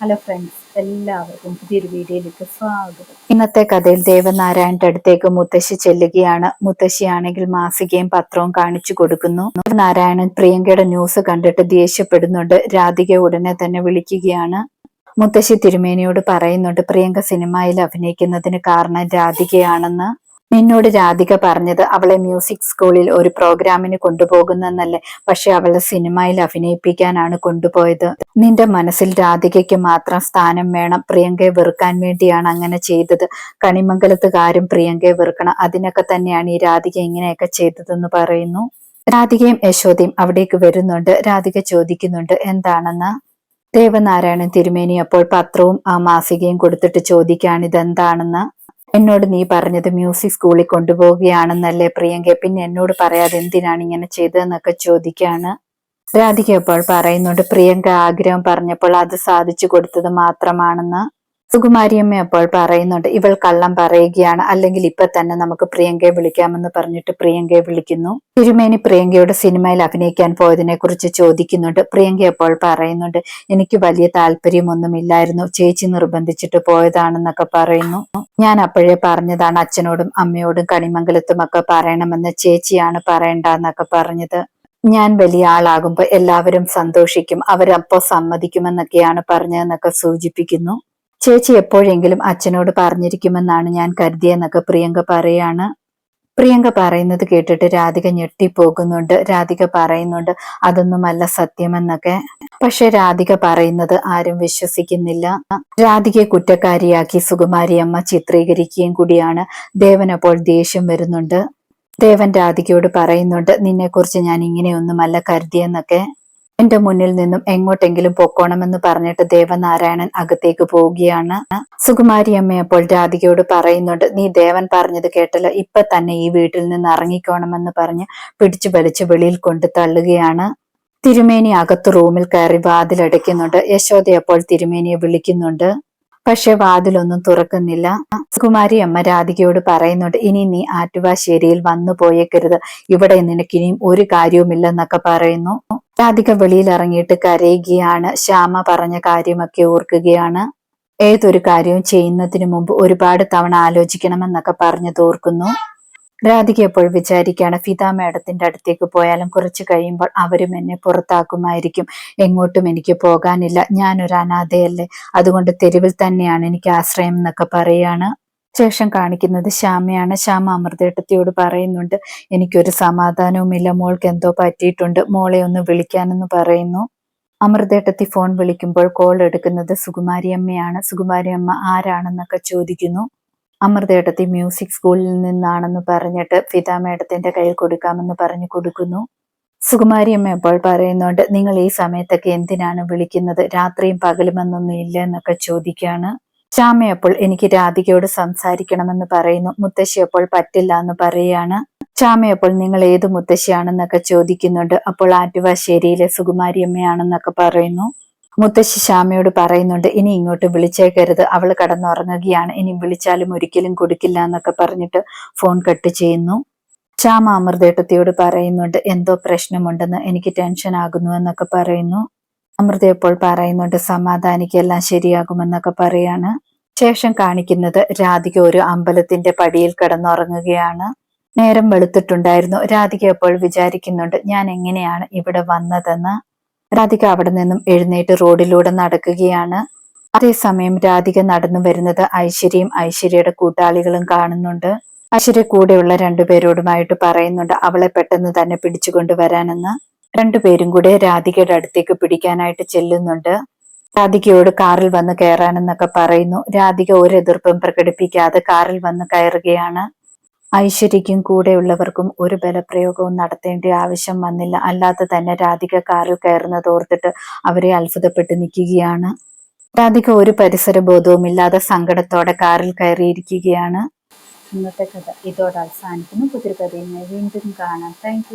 Hello friends എല്ലാവർക്കും പുതിയൊരു വീഡിയോയിലേക്ക് സ്വാഗതം. ഇന്നത്തെ കഥയിൽ ദേവനാരായണന്റെ അടുത്തേക്ക് മുത്തശ്ശി ചെല്ലുകയാണ്. മുത്തശ്ശിയാണെങ്കിൽ മാസികയും പത്രവും കാണിച്ചു കൊടുക്കുന്നു. നാരായണൻ പ്രിയങ്കയുടെ ന്യൂസ് കണ്ടിട്ട് ദേഷ്യപ്പെടുന്നുണ്ട്. രാധിക ഉടനെ തന്നെ വിളിക്കുകയാണ്. മുത്തശ്ശി തിരുമേനിയോട് പറയുന്നുണ്ട് പ്രിയങ്ക സിനിമയിൽ അഭിനയിക്കുന്നതിന് കാരണം രാധികയാണെന്ന്. നിന്നോട് രാധിക പറഞ്ഞത് അവളെ മ്യൂസിക് സ്കൂളിൽ ഒരു പ്രോഗ്രാമിന് കൊണ്ടുപോകുന്നെന്നല്ലേ. പക്ഷെ അവളെ സിനിമയിൽ അഭിനയിപ്പിക്കാനാണ് കൊണ്ടുപോയത്. നിന്റെ മനസ്സിൽ രാധികയ്ക്ക് മാത്രം സ്ഥാനം വേണം പ്രിയങ്കയെ വെറുക്കാൻ വേണ്ടിയാണ് അങ്ങനെ ചെയ്തത്. കണിമംഗലത്തുകാരും പ്രിയങ്കയെ വെറുക്കണം. അതിനൊക്കെ തന്നെയാണ് ഈ രാധിക ഇങ്ങനെയൊക്കെ ചെയ്തതെന്ന് പറയുന്നു. രാധികയും യശോദയും അവിടേക്ക് വരുന്നുണ്ട്. രാധിക ചോദിക്കുന്നുണ്ട് എന്താണെന്ന്? ദേവനാരായണൻ തിരുമേനി അപ്പോൾ പത്രവും ആ മാസികയും കൊടുത്തിട്ട് ഇതെന്താണെന്ന്? എന്നോട് നീ പറഞ്ഞത് മ്യൂസിക് സ്കൂളിൽ കൊണ്ടുപോവുകയാണെന്നല്ലേ പ്രിയങ്ക? പിന്നെ എന്നോട് പറയാതെ എന്തിനാണ് ഇങ്ങനെ ചെയ്തതെന്നൊക്കെ ചോദിക്കാണ്. രാധിക അപ്പോൾ പറയുന്നുണ്ട് പ്രിയങ്ക ആഗ്രഹം പറഞ്ഞപ്പോൾ അത് സാധിച്ചു കൊടുത്തത് മാത്രമാണെന്ന്. സുകുമാരിയമ്മ അപ്പോൾ പറയുന്നുണ്ട് ഇവൾ കള്ളം പറയുകയാണ്. അല്ലെങ്കിൽ ഇപ്പൊ തന്നെ നമുക്ക് പ്രിയങ്കയെ വിളിക്കാമെന്ന് പറഞ്ഞിട്ട് പ്രിയങ്കയെ വിളിക്കുന്നു. തിരുമേനി പ്രിയങ്കയുടെ സിനിമയിൽ അഭിനയിക്കാൻ പോയതിനെ കുറിച്ച് ചോദിക്കുന്നുണ്ട്. പ്രിയങ്ക അപ്പോൾ പറയുന്നുണ്ട് എനിക്ക് വലിയ താല്പര്യമൊന്നുമില്ലായിരുന്നു. ചേച്ചി നിർബന്ധിച്ചിട്ട് പോയതാണെന്നൊക്കെ പറയുന്നു. ഞാൻ അപ്പോഴേ പറഞ്ഞതാണ് അച്ഛനോടും അമ്മയോടും കണിമംഗലത്തും ഒക്കെ പറയണമെന്ന്. ചേച്ചിയാണ് പറയണ്ടെന്നൊക്കെ പറഞ്ഞത്. ഞാൻ വലിയ ആളാകുമ്പോൾ എല്ലാവരും സന്തോഷിക്കും. അവരപ്പോ സമ്മതിക്കുമെന്നൊക്കെയാണ് പറഞ്ഞതെന്നൊക്കെ സൂചിപ്പിക്കുന്നു. ചേച്ചി എപ്പോഴെങ്കിലും അച്ഛനോട് പറഞ്ഞിരിക്കുമെന്നാണ് ഞാൻ കരുതിയെന്നൊക്കെ പ്രിയങ്ക പറയാണ്. പ്രിയങ്ക പറയുന്നത് കേട്ടിട്ട് രാധിക ഞെട്ടിപ്പോകുന്നുണ്ട്. രാധിക പറയുന്നുണ്ട് അതൊന്നുമല്ല സത്യമെന്നൊക്കെ. പക്ഷെ രാധിക പറയുന്നത് ആരും വിശ്വസിക്കുന്നില്ല. രാധികയെ കുറ്റക്കാരിയാക്കി സുകുമാരി അമ്മ ചിത്രീകരിക്കുകയും കൂടിയാണ്. ദേവൻ അപ്പോൾ ദേഷ്യം വരുന്നുണ്ട്. ദേവൻ രാധികയോട് പറയുന്നുണ്ട് നിന്നെക്കുറിച്ച് ഞാൻ ഇങ്ങനെയൊന്നുമല്ല കരുതിയെന്നൊക്കെ. എന്റെ മുന്നിൽ നിന്നും എങ്ങോട്ടെങ്കിലും പൊക്കോണമെന്ന് പറഞ്ഞിട്ട് ദേവനാരായണൻ അകത്തേക്ക് പോവുകയാണ്. സുകുമാരി അമ്മ അപ്പോൾ രാധികയോട് പറയുന്നുണ്ട് നീ ദേവൻ പറഞ്ഞത് കേട്ടല്ലോ ഇപ്പൊ തന്നെ ഈ വീട്ടിൽ നിന്ന് ഇറങ്ങിക്കോണമെന്ന് പറഞ്ഞ് പിടിച്ചു വലിച്ച് വെളിയിൽ കൊണ്ട് തള്ളുകയാണ്. തിരുമേനി അകത്ത് റൂമിൽ കയറി വാതിലടയ്ക്കുന്നുണ്ട്. യശോദ അപ്പോൾ തിരുമേനിയെ വിളിക്കുന്നുണ്ട്. പക്ഷെ വാതിലൊന്നും തുറക്കുന്നില്ല. കുമാരി അമ്മ രാധികയോട് പറയുന്നുണ്ട് ഇനി നീ ആറ്റുവാശ്ശേരിയിൽ വന്നു പോയേക്കരുത്. ഇവിടെ നിനക്കിനിയും ഒരു കാര്യവുമില്ലെന്നൊക്കെ പറയുന്നു രാധിക വെളിയിൽ ഇറങ്ങിയിട്ട് കരയുകയാണ്. ശ്യാമ പറഞ്ഞ കാര്യമൊക്കെ ഓർക്കുകയാണ്. ഏതൊരു കാര്യവും ചെയ്യുന്നതിന് മുമ്പ് ഒരുപാട് തവണ ആലോചിക്കണമെന്നൊക്കെ പറഞ്ഞു തോർക്കുന്നു. രാധിക എപ്പോൾ വിചാരിക്കുകയാണ് ഫിത മേഡത്തിന്റെ അടുത്തേക്ക് പോയാലും കുറച്ച് കഴിയുമ്പോൾ അവരും എന്നെ പുറത്താക്കുമായിരിക്കും. എങ്ങോട്ടും എനിക്ക് പോകാനില്ല. ഞാനൊരു അനാഥയല്ലേ. അതുകൊണ്ട് തെരുവിൽ തന്നെയാണ് എനിക്ക് ആശ്രയം എന്നൊക്കെ പറയാണ്. ശേഷം കാണിക്കുന്നത് ശ്യാമയാണ്. ശ്യാമ അമൃതേട്ടത്തിയോട് പറയുന്നുണ്ട് എനിക്കൊരു സമാധാനവുമില്ല. മോൾക്ക് എന്തോ പറ്റിയിട്ടുണ്ട്. മോളെ ഒന്ന് വിളിക്കാനെന്ന് പറയുന്നു. അമൃതേട്ടത്തി ഫോൺ വിളിക്കുമ്പോൾ കോൾ എടുക്കുന്നത് സുകുമാരിയമ്മയാണ്. സുകുമാരിയമ്മ ആരാണെന്നൊക്കെ ചോദിക്കുന്നു. അമൃതേട്ടത്തി മ്യൂസിക് സ്കൂളിൽ നിന്നാണെന്ന് പറഞ്ഞിട്ട് ഫിത കയ്യിൽ കൊടുക്കാമെന്ന് പറഞ്ഞു കൊടുക്കുന്നു. സുകുമാരിയമ്മ എപ്പോൾ പറയുന്നുണ്ട് നിങ്ങൾ ഈ സമയത്തൊക്കെ എന്തിനാണ് വിളിക്കുന്നത്? രാത്രിയും പകലുമെന്നൊന്നും ഇല്ല എന്നൊക്കെ ചോദിക്കാണ് ചാമയപ്പോൾ എനിക്ക് രാധികയോട് സംസാരിക്കണമെന്ന് പറയുന്നു. മുത്തശ്ശി അപ്പോൾ പറ്റില്ല എന്ന് പറയുകയാണ്. ചാമയപ്പോൾ നിങ്ങൾ ഏത് മുത്തശ്ശിയാണെന്നൊക്കെ ചോദിക്കുന്നുണ്ട്. അപ്പോൾ ആറ്റുവാശ്ശേരിയിലെ സുകുമാരിയമ്മയാണെന്നൊക്കെ പറയുന്നു. മുത്തശ്ശി ശ്യാമയോട് പറയുന്നുണ്ട് ഇനി ഇങ്ങോട്ട് വിളിച്ചേക്കരുത്. അവൾ കടന്നുറങ്ങുകയാണ്. ഇനി വിളിച്ചാലും ഒരിക്കലും കൊടുക്കില്ല എന്നൊക്കെ പറഞ്ഞിട്ട് ഫോൺ കട്ട് ചെയ്യുന്നു. ശ്യാമ അമൃതേട്ടത്തിയോട് പറയുന്നുണ്ട് എന്തോ പ്രശ്നമുണ്ടെന്ന് എനിക്ക് ടെൻഷൻ ആകുന്നു എന്നൊക്കെ പറയുന്നു. അമൃത ഇപ്പോൾ പറയുന്നുണ്ട് സമാധാനിക്കെല്ലാം ശരിയാകുമെന്നൊക്കെ പറയാണ്. ശേഷം കാണിക്കുന്നത് രാധിക ഒരു അമ്പലത്തിന്റെ പടിയിൽ കിടന്നുറങ്ങുകയാണ്. നേരം വെളുത്തിട്ടുണ്ടായിരുന്നു. രാധിക അപ്പോൾ വിചാരിക്കുന്നുണ്ട് ഞാൻ എങ്ങനെയാണ് ഇവിടെ വന്നതെന്ന്? രാധിക അവിടെ നിന്നും എഴുന്നേറ്റ് റോഡിലൂടെ നടക്കുകയാണ്. അതേസമയം രാധിക നടന്നു വരുന്നത് ഐശ്വര്യയും ഐശ്വര്യയുടെ കൂട്ടാളികളും കാണുന്നുണ്ട്. ഐശ്വര്യ കൂടെയുള്ള രണ്ടുപേരോടുമായിട്ട് പറയുന്നുണ്ട് അവളെ പെട്ടെന്ന് തന്നെ പിടിച്ചുകൊണ്ട് വരാനെന്ന്. രണ്ടുപേരും കൂടെ രാധികയുടെ അടുത്തേക്ക് പിടിക്കാനായിട്ട് ചെല്ലുന്നുണ്ട്. രാധികയോട് കാറിൽ വന്ന് കയറാനെന്നൊക്കെ പറയുന്നു. രാധിക ഒരു എതിർപ്പും പ്രകടിപ്പിക്കാതെ കാറിൽ വന്ന് കയറുകയാണ്. ഐശ്വര്യയ്ക്കും കൂടെയുള്ളവർക്കും ഒരു ബലപ്രയോഗവും നടത്തേണ്ട ആവശ്യം വന്നില്ല. അല്ലാതെ തന്നെ രാധിക കാറിൽ കയറുന്നത് ഓർത്തിട്ട് അവരെ അത്ഭുതപ്പെട്ട് നിൽക്കുകയാണ്. രാധിക ഒരു പരിസര ബോധവുമില്ലാതെ സങ്കടത്തോടെ കാറിൽ കയറിയിരിക്കുകയാണ്. ഇന്നത്തെ കഥ ഇതോടെ അവസാനിക്കുന്നു. പുതിയ കഥയുമായി വീണ്ടും കാണാം. താങ്ക്